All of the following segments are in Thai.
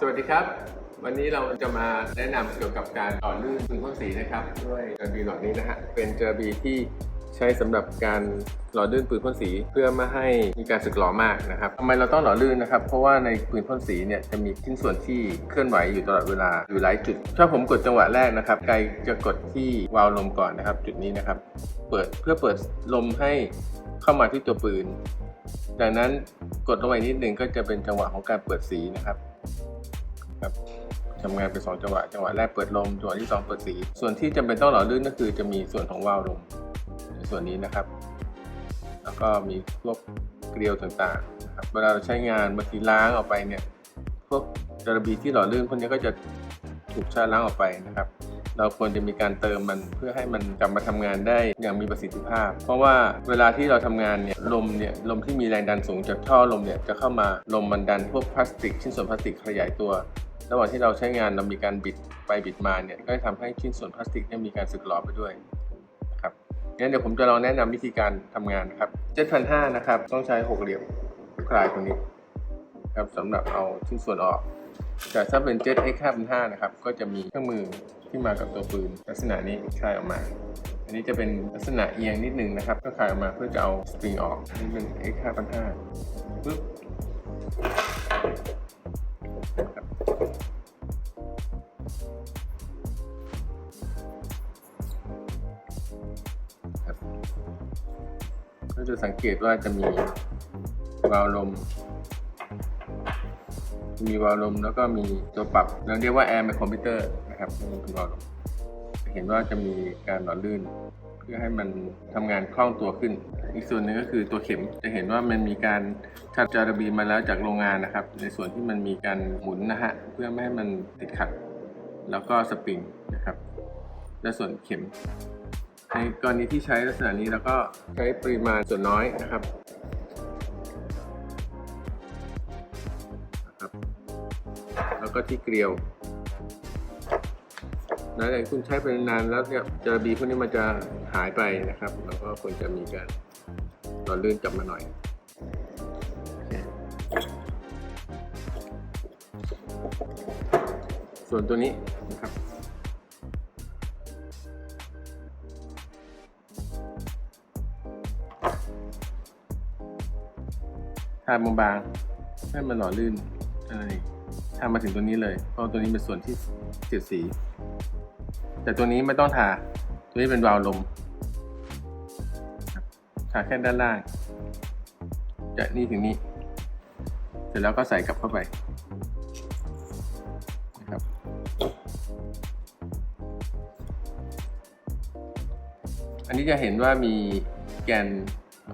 สวัสดีครับ วันนี้เราจะมาแนะนำเกี่ยวกับการต่อลื่นปืนพ่นสีนะครับ ด้วยเจอร์บีหลอดนี้นะฮะเป็นเจอร์บีที่ใช้สำหรับการหล่อลื่นปืนพ่นสีเพื่อไม่ให้มีการสึกหลอมากนะครับทำไมเราต้องหล่อลื่นนะครับ เพราะว่าในปืนพ่นสีเนี่ยจะมีชิ้นส่วนที่เคลื่อนไหวอยู่ตลอดเวลาอยู่หลายจุด ถ้าผมกดจังหวะแรกนะครับไกจะกดที่วาล์วลมก่อนนะครับ จุดนี้นะครับ เปิดเพื่อเปิดลมให้เข้ามาที่ตัวปืน จากนั้นกดลงไปนิดหนึ่งก็จะเป็นจังหวะของการเปิดสีนะครับ ครับทำงานเป็นสองจังหวะ จังหวะแรกเปิดลม จังหวะที่สองเปิดสี ส่วนที่จำเป็นต้องหล่อลื่นก็คือจะมีส่วนของวาล์วลมในส่วนนี้นะครับ แล้วก็มีพวกเกลียวต่างๆนะครับ เวลาเราใช้งานบางทีล้างออกไปเนี่ย พวกจระบีที่หล่อลื่นพวกนี้ก็จะถูกชาล้างออกไปนะครับ เราควรจะมีการเติมมันเพื่อให้มันกลับมาทำงานได้อย่างมีประสิทธิภาพ เพราะว่าเวลาที่เราทำงานเนี่ยลมเนี่ยลมที่มีแรงดันสูงจากท่อลมเนี่ยจะเข้ามาลมมันดันพวกพลาสติกชิ้นส่วนพลาสติกขยายตัว ระหว่างที่เราใช้งานเรามีการบิดไปบิดมาเนี่ยก็จะทำให้ชิ้นส่วนพลาสติกเนี่ยมีการสึกหรอไปด้วยนะครับงั้นเดี๋ยวผมจะลองแนะนำวิธีการทำงานนะครับ7,500นะครับต้องใช้หกเหลี่ยมคลายตรงนี้ครับสำหรับเอาชิ้นส่วนออก แต่ถ้าเป็น Jet X 5,500นะครับก็จะมีเครื่องมือที่มากับตัวปืน ลักษณะนี้คลายออกมา อันนี้จะเป็นลักษณะเอียงนิดนึงนะครับ ก็คลายออกมาเพื่อจะเอาสปริงออกนนี่เป็น X 5,500ปึ๊บ ก็จะสังเกตว่าจะมีวาล์วลม มีวาล์วลมแล้วก็มีตัวปรับ เราเรียกว่าแอร์ไมโครมิเตอร์นะครับนี่คือวาล์วลม เห็นว่าจะมีการหล่อลื่น เพื่อให้มันทำงานคล่องตัวขึ้น อีกส่วนหนึ่งก็คือตัวเข็มจะเห็นว่ามันมีการชัดจาระบีมาแล้วจากโรงงานนะครับ ในส่วนที่มันมีการหมุนนะฮะเพื่อไม่ให้มันติดขัด แล้วก็สปริงนะครับและส่วนเข็ม ในกรณีที่ใช้ลักษณะนี้แล้วก็ใช้ปริมาณส่วนน้อยนะครับนะครับแล้วก็ที่เกลียว แล้วแต่คุณใช้ไปนานแล้วเนี่ยจะบีพวกนี้มันจะหายไปนะครับแล้วก็ควรจะมีการหล่อลื่นกลับมาหน่อยส่วนตัวนี้นะครับทาบางๆให้มันหล่อลื่นเท่านั้นเองทามาถึงตัวนี้เลย เพราะตัวนี้เป็นส่วนที่เสียดสี แต่ตัวนี้ไม่ต้องทา ตัวนี้เป็นวาล์วลมทาแค่ด้านล่างจากนี่ถึงนี้ เสร็จแล้วก็ใส่กลับเข้าไปนะครับอันนี้จะเห็นว่ามีแกน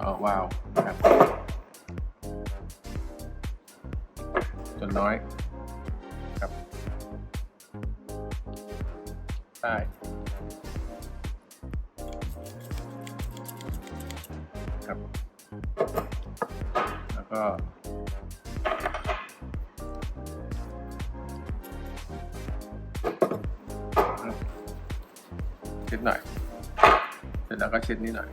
ออวาล์วนะครับส่วนน้อย ใช่ครับ แล้วก็เช็ดหน่อย เสร็จแล้วก็เช็ดนิดหน่อย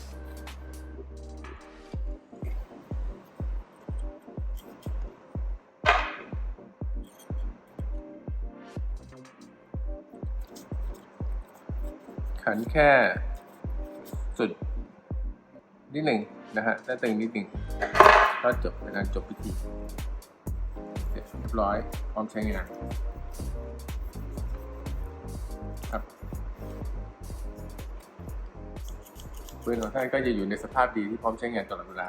ขันแค่สุดนิดหนึ่งนะฮะได้ตึงนิดหนึ่งก็จบในการจบพิธีเสร็จเรียบร้อย พร้อมใช้งานครับปืนของท่านก็จะอยู่ในสภาพดีที่พร้อมใช้งานตลอดเวลา